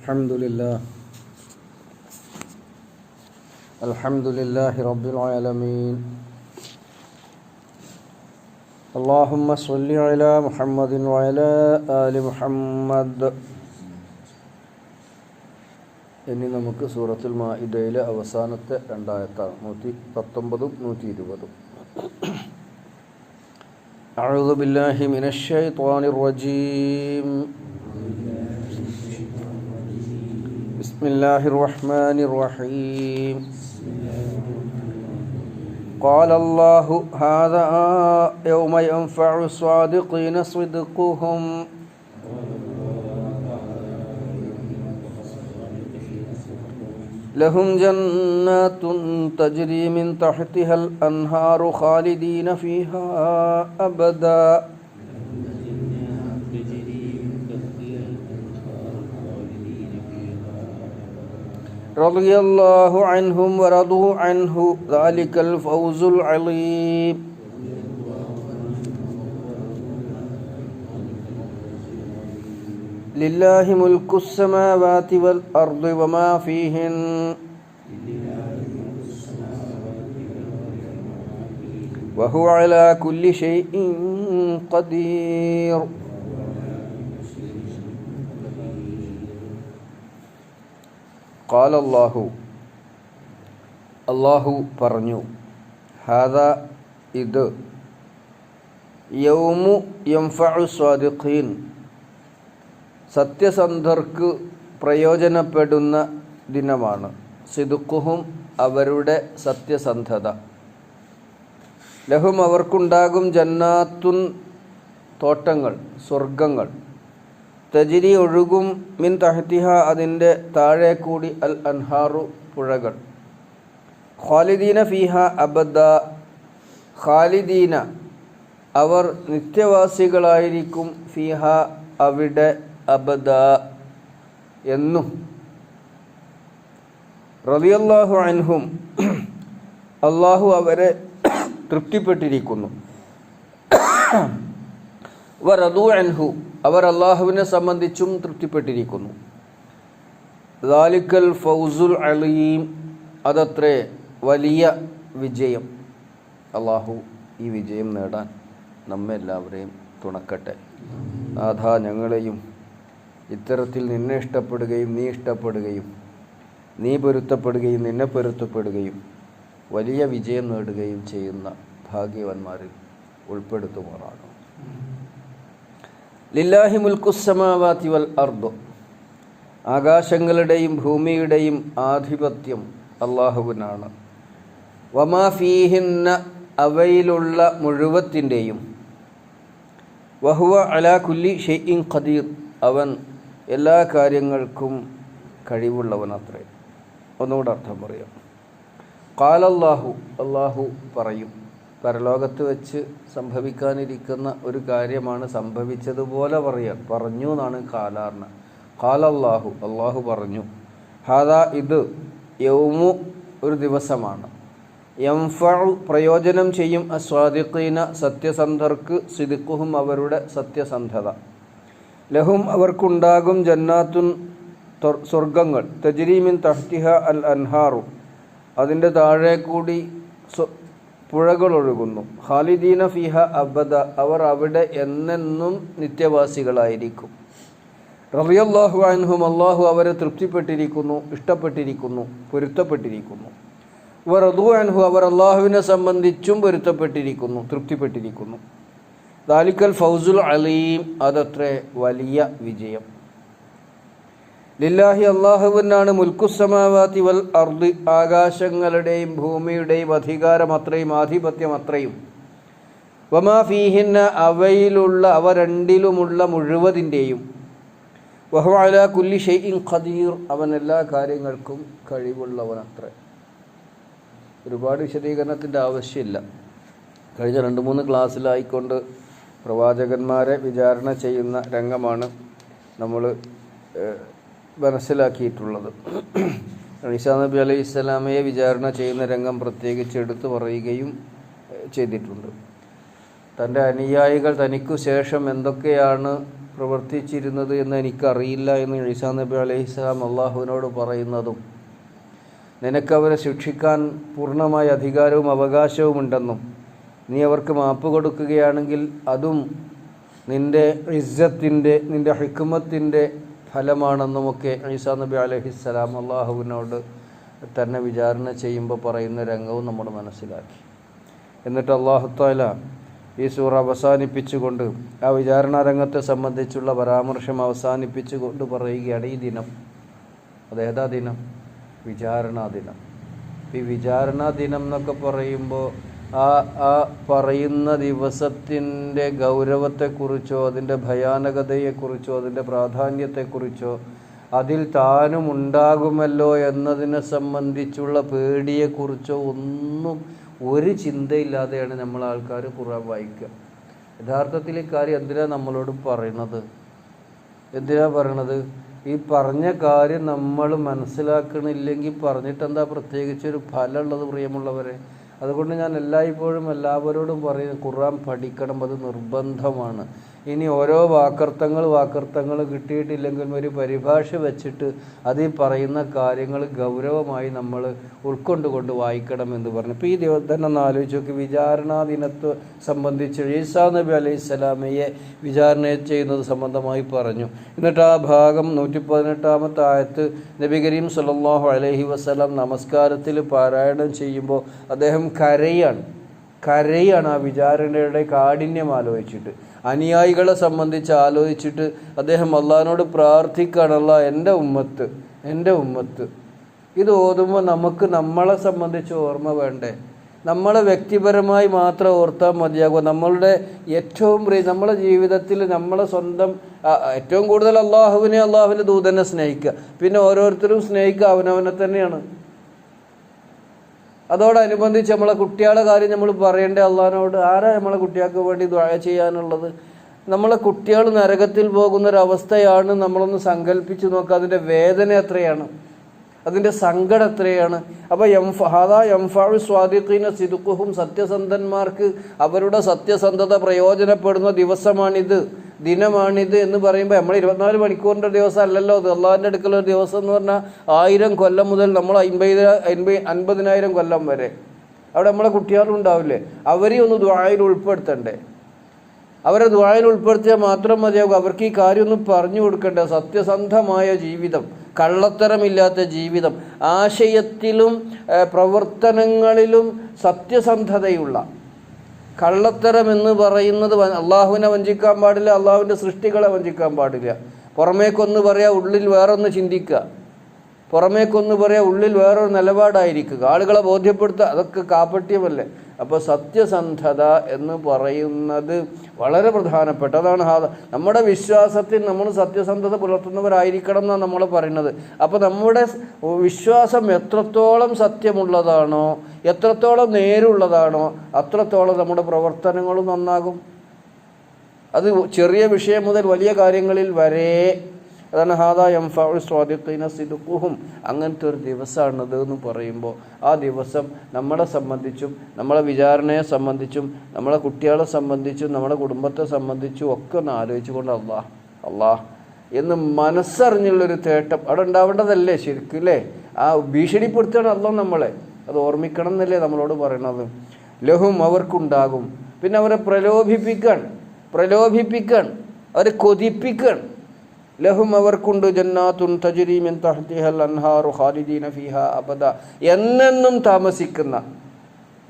الحمد لله الحمد لله رب العالمين اللهم صل على محمد وعلى آل محمد ഇനി നമുക്ക് സൂറത്തുൽ മാഇദയിലെ അവസാനത്തെ രണ്ടായത്താണ് നൂറ്റി പത്തൊമ്പതും നൂറ്റി ഇരുപതും أعوذ بالله من الشيطان الرجيم بسم الله الرحمن الرحيم. قال الله هذا يوم ينفع الصادقين صدقهم. لهم جنات تجري من تحتها الأنهار خالدين فيها أبدا. رضي الله عنهم ورضوا عنه ذلك الفوز العظيم لله ملك السماوات والأرض وما فيهن وهو على كل شيء قدير കാലല്ലാഹു. അള്ളാഹു പറഞ്ഞു ഹാദ ഇത് യൗമു യംഫു സ്വാദിഖീൻ. സത്യസന്ധർക്ക് പ്രയോജനപ്പെടുന്ന ദിനമാണ്. സിദുക്കുഹും അവരുടെ സത്യസന്ധത. ലഹും അവർക്കുണ്ടാകും ജന്നാത്തുൻ തോട്ടങ്ങൾ സ്വർഗങ്ങൾ തജിരി ഒഴുകും മിൻ തഹത്തിഹ അതിന്റെ താഴെ കൂടി അൽ അൻഹാറു പുഴകൾ. ഖാലിദീന ഫീഹ അബദ. ഖാലിദീന അവർ നിത്യവാസികളായിരിക്കും ഫിഹ അവിടെ അബദ എന്നും. റളിയല്ലാഹു അൻഹും അള്ളാഹു അവരെ തൃപ്തിപ്പെട്ടിരിക്കുന്നു. വറദു അൻഹു അവർ അള്ളാഹുവിനെ സംബന്ധിച്ചും തൃപ്തിപ്പെട്ടിരിക്കുന്നു. ദാലിക്കൽ ഫൗസുൽ അലീം. അതത്രേ വലിയ വിജയം. അള്ളാഹു ഈ വിജയം നേടാൻ നമ്മെല്ലാവരെയും തുണക്കട്ടെ. നാഥ ഞങ്ങളെയും ഇത്തരത്തിൽ നിന്നെ ഇഷ്ടപ്പെടുകയും നീ ഇഷ്ടപ്പെടുകയും നീ പൊരുത്തപ്പെടുകയും നിന്നെ പൊരുത്തപ്പെടുകയും വലിയ വിജയം നേടുകയും ചെയ്യുന്ന ഭാഗ്യവന്മാരിൽ ഉൾപ്പെടുത്തുമാറാണ് ലില്ലാഹി മുൽക്കുസമാവാത്തി വൽ അർബ് ആകാശങ്ങളുടെയും ഭൂമിയുടെയും ആധിപത്യം അള്ളാഹുവിനാണ്. വമാ ഫീഹിന്ന അവയിലുള്ള മുഴുവത്തിന്റെയും വഹുവ അലാ കുല്ലി ഷെയ്ഇൻ ഖദീർ. അവൻ എല്ലാ കാര്യങ്ങൾക്കും കഴിവുള്ളവനത്രേ. ഒന്നുകൂടെ അർത്ഥം പറയാം. കാലല്ലാഹു അള്ളാഹു പറയും. പരലോകത്ത് വെച്ച് സംഭവിക്കാനിരിക്കുന്ന ഒരു കാര്യമാണ് സംഭവിച്ചതുപോലെ പറയാൻ. പറഞ്ഞു എന്നാണ് കാലാർണ കാലല്ലാഹു അള്ളാഹു പറഞ്ഞു ഹാദാ ഇത് യൗമു ഒരു ദിവസമാണ്. യംഫു പ്രയോജനം ചെയ്യും അസ്വാദിഖീന സത്യസന്ധർക്ക് സിദിക്കുഹും അവരുടെ സത്യസന്ധത. ലഹും അവർക്കുണ്ടാകും ജന്നാത്തുൻ സ്വർഗങ്ങൾ തജരീമിൻ തഹ്തിഹ അൽ അൻഹാറു. അതിന്റെ താഴെ കൂടി പുഴകൾ ഒഴുകുന്നു ഖാലിദീന ഫിഹ അബദ അവർ അവിടെ എന്നെന്നും നിത്യവാസികളായിരിക്കും. റബിയല്ലാഹു അൻഹും അള്ളാഹു അവരെ തൃപ്തിപ്പെട്ടിരിക്കുന്നു ഇഷ്ടപ്പെട്ടിരിക്കുന്നു പൊരുത്തപ്പെട്ടിരിക്കുന്നു. വറദു അൻഹു അവർ അള്ളാഹുവിനെ സംബന്ധിച്ചും പൊരുത്തപ്പെട്ടിരിക്കുന്നു തൃപ്തിപ്പെട്ടിരിക്കുന്നു. ദാലിക്കൽ ഫൗസുൽ അലീം അതത്രേ വലിയ വിജയം. ലില്ലാഹി അള്ളാഹുവിനാണ് മുൽക്കുസമാവാത്തി വൽ അർദ് ആകാശങ്ങളുടെയും ഭൂമിയുടെയും അധികാരം അത്രയും ആധിപത്യം അത്രയും. വമാ ഫീഹിന്ന അവയിലുള്ള അവ രണ്ടിലുമുള്ള മുഴുവതിന്റെയും വഹുഅല കുല്ലി ഷെയ്ഇൻ ഖദീർ അവൻ എല്ലാ കാര്യങ്ങൾക്കും കഴിവുള്ളവനത്രേ. ഒരുപാട് വിശദീകരണത്തിന്റെ ആവശ്യമില്ല. കഴിഞ്ഞ രണ്ട് മൂന്ന് ക്ലാസ്സിലായിക്കൊണ്ട് പ്രവാചകന്മാരെ വിചാരണ ചെയ്യുന്ന രംഗമാണ് നമ്മൾ മനസ്സിലാക്കിയിട്ടുള്ളത്. ഈസാ നബി അലൈഹി ഇസ്ലാമയെ വിചാരണ ചെയ്യുന്ന രംഗം പ്രത്യേകിച്ച് എടുത്തു പറയുകയും ചെയ്തിട്ടുണ്ട്. തന്റെ അനുയായികൾ തനിക്കു ശേഷം എന്തൊക്കെയാണ് പ്രവർത്തിച്ചിരുന്നത് എന്ന് എനിക്കറിയില്ല എന്ന് ഈസാ നബി അലൈഹി ഇസ്ലാം അള്ളാഹുവിനോട് പറയുന്നതും നിനക്കവരെ ശിക്ഷിക്കാൻ പൂർണമായ അധികാരവും അവകാശവും ഉണ്ടെന്നും നീ അവർക്ക് മാപ്പ് കൊടുക്കുകയാണെങ്കിൽ അതും നിന്റെ ഇസ്സത്തിന്റെ നിന്റെ ഹിക്കുമത്തിന്റെ ഫലമാണെന്നുമൊക്കെ ഈസാ നബി അലഹിസ്സലാം അള്ളാഹുവിനോട് തന്നെ വിചാരണ ചെയ്യുമ്പോൾ പറയുന്ന രംഗവും നമ്മൾ മനസ്സിലാക്കി. എന്നിട്ട് അള്ളാഹുത്താല ഈ സൂറ അവസാനിപ്പിച്ചുകൊണ്ട് ആ വിചാരണ രംഗത്തെ സംബന്ധിച്ചുള്ള പരാമർശം അവസാനിപ്പിച്ചുകൊണ്ട് പറയുകയാണ് ഈ ദിനം. അതേതാ ദിനം? വിചാരണാ ദിനം. ഈ വിചാരണാ ദിനം എന്നൊക്കെ പറയുമ്പോൾ ആ പറയുന്ന ദിവസത്തിന്റെ ഗൗരവത്തെക്കുറിച്ചോ അതിന്റെ ഭയാനകതയെക്കുറിച്ചോ അതിന്റെ പ്രാധാന്യത്തെക്കുറിച്ചോ അതിൽ താനും ഉണ്ടാകുമല്ലോ എന്നതിനെ സംബന്ധിച്ചുള്ള പേടിയെക്കുറിച്ചോ ഒന്നും ഒരു ചിന്തയില്ലാതെയാണ് നമ്മൾ ആൾക്കാർ ഖുർആൻ വായിക്കുക. യഥാർത്ഥത്തിൽ ഇക്കാര്യം എന്തിനാ നമ്മളോട് പറയണത്? എന്തിനാ പറയണത്? ഈ പറഞ്ഞ കാര്യം നമ്മൾ മനസ്സിലാക്കണില്ലെങ്കിൽ പറഞ്ഞിട്ട് എന്താ പ്രത്യേകിച്ച് ഒരു ഫലമുള്ളത് പ്രിയമുള്ളവരെ? അതുകൊണ്ട് ഞാൻ എല്ലായ്പ്പോഴും എല്ലാവരോടും പറയും ഖുർആൻ പഠിക്കണം അത് നിർബന്ധമാണ്. ഇനി ഓരോ വാക്കർത്ഥങ്ങൾ വാക്കർത്ഥങ്ങൾ കിട്ടിയിട്ടില്ലെങ്കിൽ ഒരു പരിഭാഷ വെച്ചിട്ട് അതിൽ പറയുന്ന കാര്യങ്ങൾ ഗൗരവമായി നമ്മൾ ഉൾക്കൊണ്ടുകൊണ്ട് വായിക്കണം എന്ന് പറഞ്ഞു. ഇപ്പോൾ ഈ ദിവസം തന്നെ ഒന്ന് ആലോചിച്ച് നോക്കി വിചാരണാ ദിനത്തെ സംബന്ധിച്ച് ഈസാ നബി അലൈഹി സ്വലാമയെ വിചാരണ ചെയ്യുന്നത് സംബന്ധമായി പറഞ്ഞു. എന്നിട്ട് ആ ഭാഗം നൂറ്റി പതിനെട്ടാമത്തെ ആയത്ത് നബി കരീം സല്ലല്ലാഹു അലഹി വസല്ലം നമസ്കാരത്തിൽ പാരായണം ചെയ്യുമ്പോൾ അദ്ദേഹം കരയാണ്. കരയാണ് ആ വിചാരണയുടെ കാഠിന്യം ആലോചിച്ചിട്ട്. അനുയായികളെ സംബന്ധിച്ച് ആലോചിച്ചിട്ട് അദ്ദേഹം അള്ളഹാനോട് പ്രാർത്ഥിക്കാനുള്ള എന്റെ ഉമ്മത്ത് എന്റെ ഉമ്മത്ത്. ഇത് ഓതുമ്പോൾ നമുക്ക് നമ്മളെ സംബന്ധിച്ച് ഓർമ്മ വേണ്ടേ? നമ്മളെ വ്യക്തിപരമായി മാത്രം ഓർത്താൽ മതിയാകും നമ്മളുടെ ഏറ്റവും പ്രിയ നമ്മളെ ജീവിതത്തിൽ നമ്മളെ സ്വന്തം ഏറ്റവും കൂടുതൽ അള്ളാഹുവിനെ അള്ളാഹുവിന്റെ ദൂതനെ സ്നേഹിക്കുക. പിന്നെ ഓരോരുത്തരും സ്നേഹിക്കുക അവനവനെ തന്നെയാണ്. അതോടനുബന്ധിച്ച് നമ്മളെ കുട്ടികളുടെ കാര്യം നമ്മൾ പറയേണ്ട അള്ളഹാനോട് ആരാ നമ്മളെ കുട്ടികൾക്ക് വേണ്ടി ദ്വായ ചെയ്യാനുള്ളത്? നമ്മളെ കുട്ടികൾ നരകത്തിൽ പോകുന്നൊരവസ്ഥയാണ് നമ്മളൊന്ന് സങ്കല്പിച്ച് നോക്കുക അതിന്റെ വേദന എത്രയാണ്? അതിന്റെ സങ്കടം എത്രയാണ്? അപ്പോൾ എംഫ ഹാദാ എംഫാഴ് സ്വാദിഖീന സിദുക്കുഹും സത്യസന്ധന്മാർക്ക് അവരുടെ സത്യസന്ധത പ്രയോജനപ്പെടുന്ന ദിവസമാണിത്. ദിനമാണിത് എന്ന് പറയുമ്പോൾ നമ്മൾ ഇരുപത്തിനാല് മണിക്കൂറിന്റെ ദിവസം അല്ലല്ലോ അത് അള്ളാഹിന്റെ അടുക്കലൊരു ദിവസം എന്ന് പറഞ്ഞാൽ ആയിരം കൊല്ലം മുതൽ നമ്മൾ അമ്പത് അൻപത് അൻപതിനായിരം കൊല്ലം വരെ. അവിടെ നമ്മളെ കുട്ടികളും ഉണ്ടാവില്ലേ? അവരെയും ഒന്ന് ദ്വായിൽ ഉൾപ്പെടുത്തണ്ടേ. അവരെ ദ്വായിൽ ഉൾപ്പെടുത്തിയാൽ മാത്രം മതിയാകും അവർക്ക് ഈ കാര്യമൊന്നും പറഞ്ഞു കൊടുക്കണ്ടേ. സത്യസന്ധമായ ജീവിതം കള്ളത്തരമില്ലാത്ത ജീവിതം ആശയത്തിലും പ്രവർത്തനങ്ങളിലും സത്യസന്ധതയുള്ള കള്ളത്തരം എന്ന് പറയുന്നത് അള്ളാഹുവിനെ വഞ്ചിക്കാൻ പാടില്ല അള്ളാഹുവിന്റെ സൃഷ്ടികളെ വഞ്ചിക്കാൻ പാടില്ല. പുറമേക്കൊന്ന് പറയാ ഉള്ളിൽ വേറൊന്ന് ചിന്തിക്കുക. പുറമേക്കൊന്ന് പറയാ ഉള്ളിൽ വേറൊരു നിലപാടായിരിക്കുക. ആളുകളെ ബോധ്യപ്പെടുത്തുക അതൊക്കെ കാപ്പട്യമല്ലേ അപ്പോൾ സത്യസന്ധത എന്ന് പറയുന്നത് വളരെ പ്രധാനപ്പെട്ടതാണ് നമ്മുടെ വിശ്വാസത്തിൽ നമ്മൾ സത്യസന്ധത പുലർത്തുന്നവരായിരിക്കണം എന്നാണ് നമ്മൾ പറയുന്നത്. അപ്പോൾ നമ്മുടെ വിശ്വാസം എത്രത്തോളം സത്യമുള്ളതാണോ എത്രത്തോളം നേരുള്ളതാണോ അത്രത്തോളം നമ്മുടെ പ്രവർത്തനങ്ങളും നന്നാകും. അത് ചെറിയ വിഷയം മുതൽ വലിയ കാര്യങ്ങളിൽ വരെ അതാണ് ഹാദാ എംഫാൾ സ്വാദിഖീന സിദുഖുഹും. അങ്ങനത്തെ ഒരു ദിവസമാണത് എന്ന് പറയുമ്പോൾ ആ ദിവസം നമ്മളെ സംബന്ധിച്ചും നമ്മളെ വിചാരണയെ സംബന്ധിച്ചും നമ്മളെ കുട്ടികളെ സംബന്ധിച്ചും നമ്മുടെ കുടുംബത്തെ സംബന്ധിച്ചും ഒക്കെ ഒന്ന് ആലോചിച്ചുകൊണ്ട് അള്ളാഹ് അള്ളാഹ് എന്ന് മനസ്സറിഞ്ഞുള്ളൊരു തേട്ടം അവിടെ ഉണ്ടാവേണ്ടതല്ലേ ശരിക്കും അല്ലേ? ആ ഭീഷണിപ്പെടുത്തണം അല്ലോ നമ്മളെ. അത് ഓർമ്മിക്കണം എന്നല്ലേ നമ്മളോട് പറയണത്. ലഹും അവർക്കുണ്ടാകും. പിന്നെ അവരെ പ്രലോഭിപ്പിക്കാൻ പ്രലോഭിപ്പിക്കാൻ അവരെ കൊതിപ്പിക്കാൻ ലഹും അവർക്കുണ്ട് ജന്നാത്തുൻ തജരീമിൻ തഹ്തിഹൽ അൻഹാറു ഖാലിദീന ഫീഹ അബദ എന്നെന്നും താമസിക്കുന്ന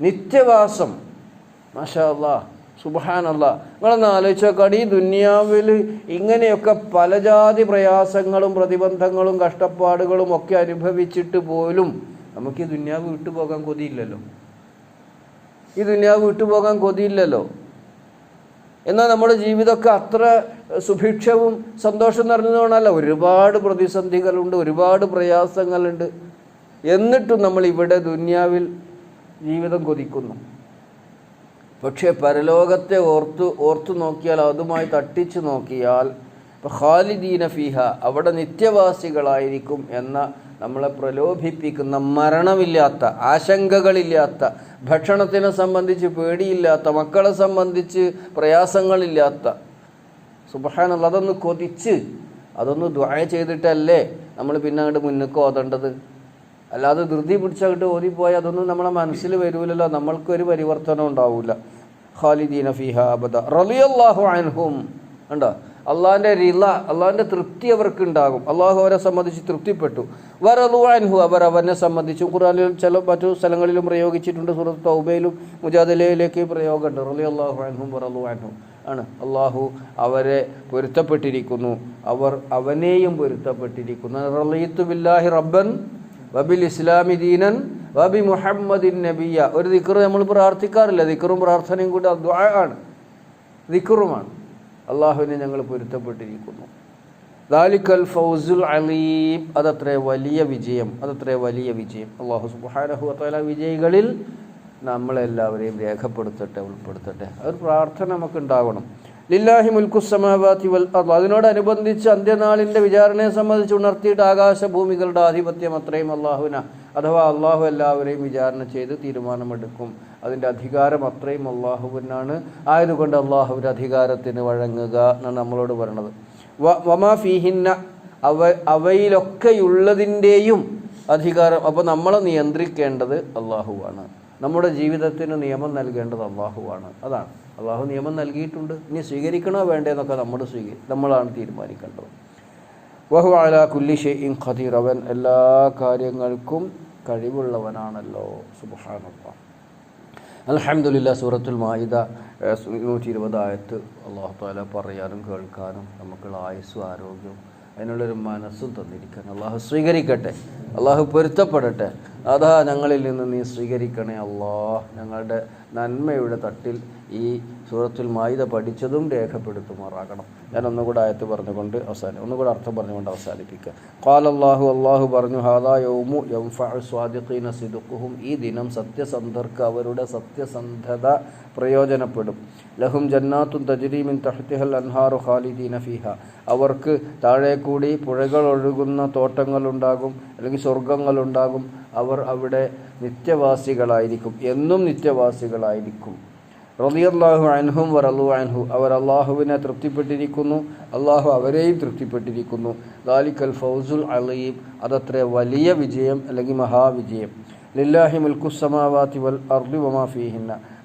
നിത്യവാസം മാഷാ അല്ലാ സുബഹാൻ അല്ലാ നിങ്ങളൊന്ന് ആലോചിച്ചോക്കാണ് ഈ ദുനിയാവിൽ ഇങ്ങനെയൊക്കെ പലജാതി പ്രയാസങ്ങളും പ്രതിബന്ധങ്ങളും കഷ്ടപ്പാടുകളും ഒക്കെ അനുഭവിച്ചിട്ട് പോലും നമുക്ക് ഈ ദുനിയാവ് വിട്ടുപോകാൻ കൊതിയില്ലല്ലോ. ഈ ദുനിയാവ് വിട്ടുപോകാൻ കൊതിയില്ലല്ലോ. എന്നാൽ നമ്മുടെ ജീവിതമൊക്കെ അത്ര സുഭിക്ഷവും സന്തോഷം നിറഞ്ഞതുകൊണ്ടല്ല. ഒരുപാട് പ്രതിസന്ധികളുണ്ട് ഒരുപാട് പ്രയാസങ്ങളുണ്ട്. എന്നിട്ടും നമ്മൾ ഇവിടെ ദുന്യാവിൽ ജീവിതം കൊതിക്കുന്നു. പക്ഷേ പരലോകത്തെ ഓർത്ത് ഓർത്തു നോക്കിയാൽ അതുമായി തട്ടിച്ചു നോക്കിയാൽ ഖാലിദീന ഫിഹ അവിടെ നിത്യവാസികളായിരിക്കും എന്ന നമ്മളെ പ്രലോഭിപ്പിക്കുന്ന മരണമില്ലാത്ത ആശങ്കകളില്ലാത്ത ഭക്ഷണത്തിനെ സംബന്ധിച്ച് പേടിയില്ലാത്ത മക്കളെ സംബന്ധിച്ച് പ്രയാസങ്ങളില്ലാത്ത. സുബഹാനുള്ള അതൊന്ന് കൊതിച്ച് അതൊന്ന് ദ്വായ ചെയ്തിട്ടല്ലേ നമ്മൾ പിന്നെ അങ്ങോട്ട് മുന്നേക്ക് ഓതേണ്ടത്? അല്ലാതെ ധൃതി പിടിച്ചങ്ങോട്ട് ഓതിപ്പോയാൽ അതൊന്നും നമ്മളെ മനസ്സിൽ വരൂലല്ലോ നമ്മൾക്കൊരു പരിവർത്തനം ഉണ്ടാവില്ല ഖാലിദീന ഫിഹാബദ റലിയല്ലാഹു അൻഹും. ഉണ്ടോ അള്ളാഹിന്റെ റില അള്ളാഹിന്റെ തൃപ്തി അവർക്ക് ഉണ്ടാകും അള്ളാഹു അവരെ സംബന്ധിച്ച് തൃപ്തിപ്പെട്ടു. വറലു അൻഹു അവർ അവനെ സംബന്ധിച്ചും ഖുറാനിൽ ചില മറ്റു സ്ഥലങ്ങളിലും പ്രയോഗിച്ചിട്ടുണ്ട് സുഹൃത്ത് തൗബയിലും മുജാദലയിലേക്ക് പ്രയോഗമുണ്ട്. റലി അള്ളാഹു അൻഹും വറലു അൻഹും. ആണ്. അള്ളാഹു അവരെ പൊരുത്തപ്പെട്ടിരിക്കുന്നു. അവർ അവനെയും പൊരുത്തപ്പെട്ടിരിക്കുന്നു. റലീത്തു ബില്ലാഹി റബ്ബൻ വബിൽ ഇസ്ലാമി ദീനൻ വബി മുഹമ്മദിൻ നബിയ ഒരു ദിക്കർ നമ്മൾ പ്രാർത്ഥിക്കാറില്ല. ദിക്കറും പ്രാർത്ഥനയും കൂടി ആണ്. ദിക്കറുമാണ് അള്ളാഹുവിനെ ഞങ്ങൾ പൊരുത്തപ്പെട്ടിരിക്കുന്നു. ദാലിക്കൽ ഫൗസുൽ അലീം. അതത്രേ വലിയ വിജയം അതത്രേ വലിയ വിജയം. അള്ളാഹു സുബാനഹു അത്തല വിജയികളിൽ നമ്മളെല്ലാവരെയും രേഖപ്പെടുത്തട്ടെ ഉൾപ്പെടുത്തട്ടെ. അതൊരു പ്രാർത്ഥന നമുക്ക് ഉണ്ടാകണം ലില്ലാഹി മുൽക്കുസമാവാത്തി വൽ അതിനോടനുബന്ധിച്ച് അന്ത്യനാളിന്റെ വിചാരണയെ സംബന്ധിച്ച് ഉണർത്തിയിട്ട് ആകാശഭൂമികളുടെ ആധിപത്യം അത്രയും അള്ളാഹുവിന. അഥവാ അള്ളാഹു എല്ലാവരെയും വിചാരണ ചെയ്ത് തീരുമാനമെടുക്കും. അതിന്റെ അധികാരം അത്രയും അള്ളാഹുവിനാണ് ആയതുകൊണ്ട് അള്ളാഹുവിന്റെ അധികാരത്തിന് വഴങ്ങുക എന്നാണ് നമ്മളോട് പറയണത്. വമാ ഫീഹിന്ന അവ അവയിലൊക്കെയുള്ളതിന്റെയും അധികാരം. അപ്പോൾ നമ്മളെ നിയന്ത്രിക്കേണ്ടത് അള്ളാഹുവാണ്. നമ്മുടെ ജീവിതത്തിന് നിയമം നൽകേണ്ടത് അള്ളാഹുവാണ്. അതാണ്. അള്ളാഹു നിയമം നൽകിയിട്ടുണ്ട്. ഇനി സ്വീകരിക്കണോ വേണ്ടതെന്നൊക്കെ നമ്മൾ സ്വീകരി നമ്മളാണ് തീരുമാനിക്കേണ്ടത്. വഹു അല കുല്ലി ഇം ഖദീർ. അവൻ എല്ലാ കാര്യങ്ങൾക്കും കഴിവുള്ളവനാണല്ലോ. സുബാനുള്ള അലഹമുല്ല സൂറത്തുൽ മാഹിദ നൂറ്റി ഇരുപത് ആയത്ത് അള്ളാഹു താല പറയാനും കേൾക്കാനും നമുക്കുള്ള ആയുസ്സും ആരോഗ്യവും അതിനുള്ളൊരു മനസ്സും തന്നിരിക്കണം അള്ളാഹു സ്വീകരിക്കട്ടെ. അള്ളാഹു പൊരുത്തപ്പെടട്ടെ. അതാ ഞങ്ങളിൽ നിന്ന് നീ സ്വീകരിക്കണേ അള്ളാഹ് ഞങ്ങളുടെ നന്മയുടെ തട്ടിൽ ഈ സൂറത്തുൽ മായിത പഠിച്ചതും രേഖപ്പെടുത്തുമാറാകണം. ഞാൻ ഒന്നുകൂടെ ആയത്ത് പറഞ്ഞുകൊണ്ട് അവസാനം ഒന്നുകൂടെ അർത്ഥം പറഞ്ഞുകൊണ്ട് അവസാനിപ്പിക്കുക. ഖാൽ അള്ളാഹു പറഞ്ഞു ഹാദാ യൗമു സ്വാദിഖീന സിദുഖുഹും. ഈ ദിനം സത്യസന്ധർക്ക് അവരുടെ സത്യസന്ധത പ്രയോജനപ്പെടും. ലഹും ജന്നാത്തും തജ്രീമിൻ തഹത്തിഹൽ അൻഹാറു ഖാലിദീന ഫിഹ. അവർക്ക് താഴെ കൂടി പുഴകൾ ഒഴുകുന്ന തോട്ടങ്ങളുണ്ടാകും അല്ലെങ്കിൽ സ്വർഗങ്ങളുണ്ടാകും അവർ അവിടെ നിത്യവാസികളായിരിക്കും. എന്നും നിത്യവാസികളായിരിക്കും. റളിയല്ലാഹു അൻഹും വറലു അൻഹു. അവർ അള്ളാഹുവിനെ തൃപ്തിപ്പെട്ടിരിക്കുന്നു അള്ളാഹു അവരെയും തൃപ്തിപ്പെട്ടിരിക്കുന്നു. ദാലിക്കൽ ഫൗസുൽ അലീം അതത്ര വലിയ വിജയം അല്ലെങ്കിൽ മഹാവിജയം. ലില്ലാഹി മുൽക്കുസമാവാത്തി വൽ അർദി വമാ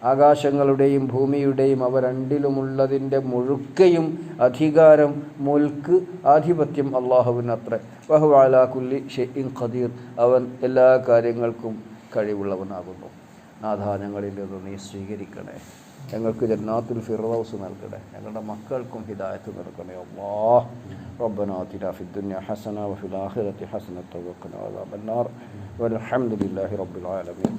ആകാശങ്ങളുടെയും ഭൂമിയുടെയും അവ രണ്ടിലുമുള്ളതിന്റെ മുഴുക്കയും അധികാരം മുൽക്ക് ആധിപത്യം അള്ളാഹുവിനത്ര. ബഹുവാലാ കുല്ലി ഷെയ്ൻ ഖദീർ. അവൻ എല്ലാ കാര്യങ്ങൾക്കും കഴിവുള്ളവനാകുന്നു. നാഥ ഞങ്ങളിൽ നിന്ന് നീ സ്വീകരിക്കണേ ഞങ്ങൾക്ക് ജന്നാത്തുൽ ഫിറൗസ് നൽകണേ ഞങ്ങളുടെ മക്കൾക്കും ഹിദായത്ത് നൽകണേ അല്ലാഹ് ربنا آتنا في الدنيا حسنة وفي الآخرة حسنة وقنا عذاب النار والحمد لله رب العالمين